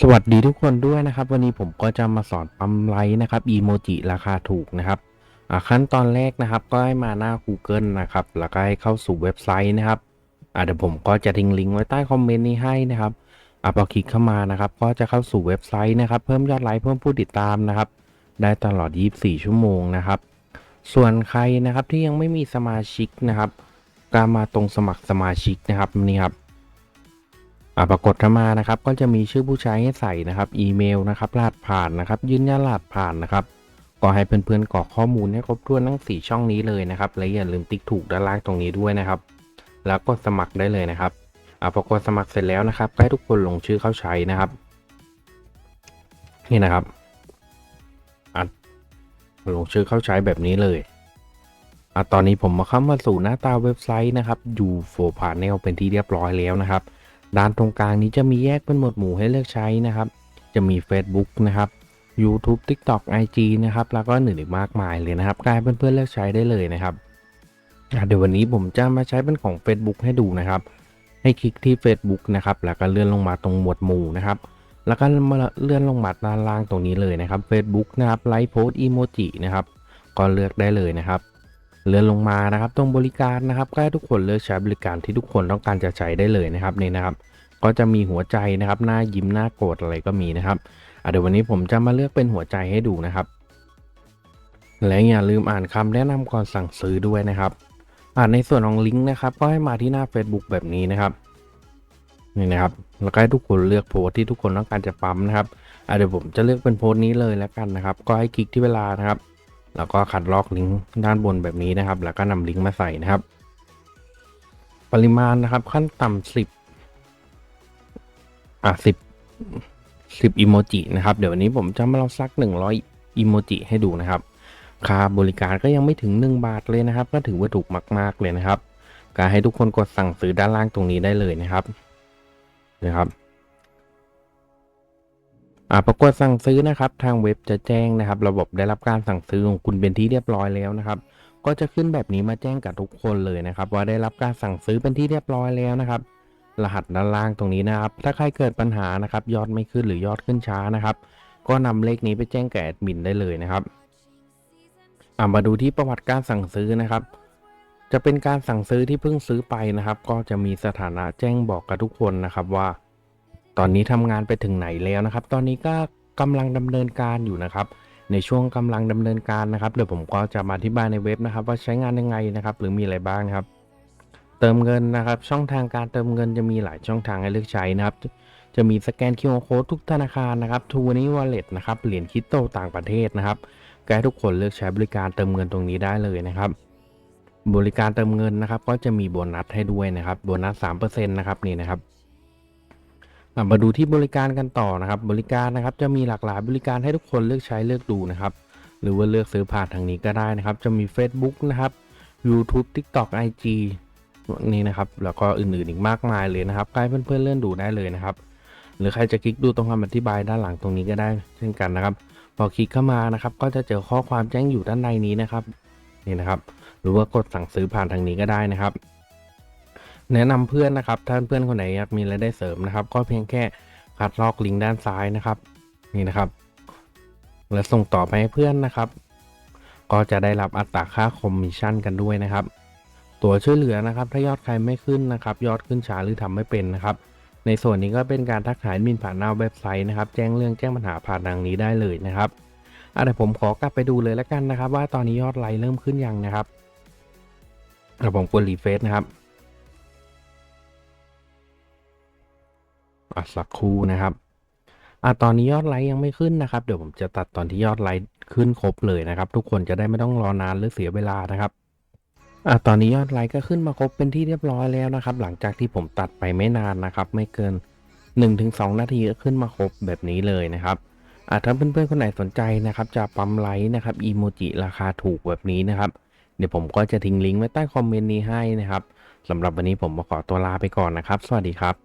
สวัสดีทุกคนด้วยนะครับ วันนี้ผมก็จะมาสอนปั๊มไลค์นะครับอีโมจิราคาถูกนะครับขั้นตอนแรกนะครับ ก็ให้มาหน้า Google นะครับ แล้วก็ให้เข้าสู่เว็บไซต์นะครับเดี๋ยวผมก็จะทิ้งลิงก์ไว้ใต้คอมเมนต์นี้ให้นะครับอพอคลิกเข้ามานะครับ ก็จะเข้าสู่เว็บไซต์นะครับ เพิ่มยอดไลค์เพิ่มผู้ติดตามนะครับ ได้ตลอด 24 ชั่วโมงนะครับ ส่วนใครนะครับที่ยังไม่มีสมาชิกนะครับก็มาตรงสมัครสมาชิกนะครับนี่ครับ อ่าปรากฏเข้ามานะครับก็จะมีชื่อผู้ใช้ให้ใส่นะครับ อีเมลนะครับรหัสผ่านนะครับ ยืนยันรหัสผ่านนะครับก็ให้เพื่อนๆกรอกข้อมูลให้ครบถ้วนทั้ง 4 ช่องนี้เลยนะครับและอย่าลืมติ๊กถูกด้านล่างตรงนี้ด้วยนะครับ แล้วกดสมัครได้เลยนะครับอ่าพอกดสมัครเสร็จแล้วนะครับก็ให้ทุกคนลงชื่อเข้าใช้นะครับ นี่นะครับอะลงชื่อเข้าใช้แบบนี้เลยอะตอนนี้ผมมาเข้ามาสู่หน้าตาเว็บไซต์นะครับ U4 Panel เป็นที่เรียบร้อยแล้วนะครับ ด้านตรงกลางนี้จะมีแยกเป็นหมวดหมู่ให้เลือกใช้นะครับ จะมี Facebook นะครับ YouTube TikTok IG นะครับแล้วก็อื่นอีกมากมายเลยนะครับกลายเพื่อนๆเลือกใช้ได้เลยนะครับเดี๋ยววันนี้ผมจะมาใช้เป็นของ Facebook ให้ดูนะครับ ให้คลิกที่ Facebook นะครับแล้วก็เลื่อนลงมาตรงหมวดหมู่นะครับแล้วก็มาเลื่อนลงมาด้านล่างตรงนี้เลยนะครับ Facebook นะครับไลฟ์โพสอีโมจินะครับก็เลือกได้เลยนะครับ เลื่อนลงมานะครับ ตรงบริการนะครับก็ให้ทุกคนเลือกใช้บริการที่ทุกคนต้องการจะใช้ได้เลยนะครับนี่นะครับ ก็จะมีหัวใจนะครับ หน้ายิ้มหน้าโกรธอะไรก็มีนะครับเดี๋ยววันนี้ผมจะมาเลือกเป็นหัวใจให้ดูนะครับ และอย่าลืมอ่านคำแนะนำก่อนสั่งซื้อด้วยนะครับ อ่านในส่วนของลิงก์นะครับ ก็ให้มาที่หน้า Facebook แบบนี้นะครับนี่นะครับแล้วก็ให้ทุกคนเลือกโพสที่ทุกคนต้องการจะปั๊มนะครับเดี๋ยวผมจะเลือกเป็นโพสต์นี้เลยแล้วกันนะครับ ก็ให้คลิกที่เวลานะครับ แล้วก็คัดลอกลิงก์ด้านบนแบบนี้นะครับ แล้วก็นำลิงก์มาใส่นะครับ ปริมาณนะครับ ขั้นต่ำสิบอะสิบสิบอิโมจินะครับเดี๋ยววันนี้ผมจะมาลองซักหนึ่งร้อยอิโมจิให้ดูนะครับค่าบริการก็ยังไม่ถึง 1 บาทเลยนะครับ ก็ถือว่าถูกมาก ๆ เลยนะครับการให้ทุกคนกดสั่งซื้อด้านล่างตรงนี้ได้เลยนะครับนะครับ ปรากฏสั่งซื้อนะครับ ทางเว็บจะแจ้งนะครับ ระบบได้รับการสั่งซื้อของคุณเป็นที่เรียบร้อยแล้วนะครับ ก็จะขึ้นแบบนี้มาแจ้งกับทุกคนเลยนะครับ ว่าได้รับการสั่งซื้อเป็นที่เรียบร้อยแล้วนะครับ รหัสด้านล่างตรงนี้นะครับ ถ้าใครเกิดปัญหานะครับ ยอดไม่ขึ้นหรือยอดขึ้นช้านะครับ ก็นำเลขนี้ไปแจ้งแก่แอดมินได้เลยนะครับอ่ามาดูที่ประวัติการสั่งซื้อนะครับจะเป็นการสั่งซื้อที่เพิ่งซื้อไปนะครับ ก็จะมีสถานะแจ้งบอกกับทุกคนนะครับว่า ตอนนี้ทำงานไปถึงไหนแล้วนะครับ ตอนนี้ก็กำลังดำเนินการอยู่นะครับ ในช่วงกำลังดำเนินการนะครับเดี๋ยวผมก็จะมาอธิบายในเว็บนะครับ ว่าใช้งานยังไงนะครับ หรือมีอะไรบ้างครับ เติมเงินนะครับ ช่องทางการเติมเงินจะมีหลายช่องทางให้เลือกใช้นะครับ จะมีสแกน QR Code ทุกธนาคารนะครับทูนี้วอลเล็ตนะครับเหรียญคริปโตต่างประเทศนะครับก็ให้ทุกคนเลือกใช้บริการเติมเงินตรงนี้ได้เลยนะครับบริการเติมเงินนะครับ ก็จะมีโบนัสให้ด้วยนะครับโบนัส3%นะครับนี่นะครับ มาดูที่บริการกันต่อนะครับ บริการนะครับจะมีหลากหลายบริการให้ทุกคนเลือกใช้เลือกดูนะครับ หรือว่าเลือกซื้อผ่านทางนี้ก็ได้นะครับ จะมี Facebook นะครับ YouTube TikTok IG นี่นะครับ แล้วก็อื่นๆอีกมากมายเลยนะครับใครเพื่อนๆเลื่อนดูได้เลยนะครับ หรือใครจะคลิกดูตรงคำอธิบายด้านหลังตรงนี้ก็ได้เช่นกันนะครับ พอคลิกเข้ามานะครับ ก็จะเจอข้อความแจ้งอยู่ด้านในนี้นะครับนี่นะครับ หรือว่ากดสั่งซื้อผ่านทางนี้ก็ได้นะครับ แนะนำเพื่อนนะครับถ้านเพื่อนคนไหนอยากมีรายได้เสริมนะครับ ก็เพียงแค่คัดลอกลิงก์ด้านซ้ายนะครับ นี่นะครับ แล้วส่งต่อไปให้เพื่อนนะครับ ก็จะได้รับอัตราค่าคอมมิชชั่นกันด้วยนะครับ ตัวช่วยเหลือนะครับ ถ้ายอดใครไม่ขึ้นนะครับ ยอดขึ้นช้าหรือทำไม่เป็นนะครับ ในส่วนนี้ก็เป็นการทักหาแอดมินผ่านหน้าเว็บไซต์นะครับ แจ้งเรื่องแจ้งปัญหาผ่านทางนี้ได้เลยนะครับอะเดี๋ยวผมขอกลับไปดูเลยแล้วกันนะครับ ว่าตอนนี้ยอดไลค์เริ่มขึ้นยังนะครับเดี๋ยวผมกดรีเฟซนะครับ อะสักครู่นะครับอะตอนนี้ยอดไลค์ยังไม่ขึ้นนะครับ เดี๋ยวผมจะตัดตอนที่ยอดไลค์ขึ้นครบเลยนะครับ ทุกคนจะได้ไม่ต้องรอนานหรือเสียเวลานะครับอะตอนนี้ยอดไลค์ก็ขึ้นมาครบเป็นที่เรียบร้อยแล้วนะครับ หลังจากที่ผมตัดไปไม่นานนะครับ ไม่เกิน 1-2 นาทีก็ขึ้นมาครบแบบนี้เลยนะครับอะถ้าเพื่อนๆคนไหนสนใจนะครับ จะปั๊มไลค์นะครับอีโมจิราคาถูกแบบนี้นะครับ เดี๋ยวผมก็จะทิ้งลิงก์ไว้ใต้คอมเมนต์นี้ให้นะครับสำหรับวันนี้ผมขอตัวลาไปก่อนนะครับ สวัสดีครับ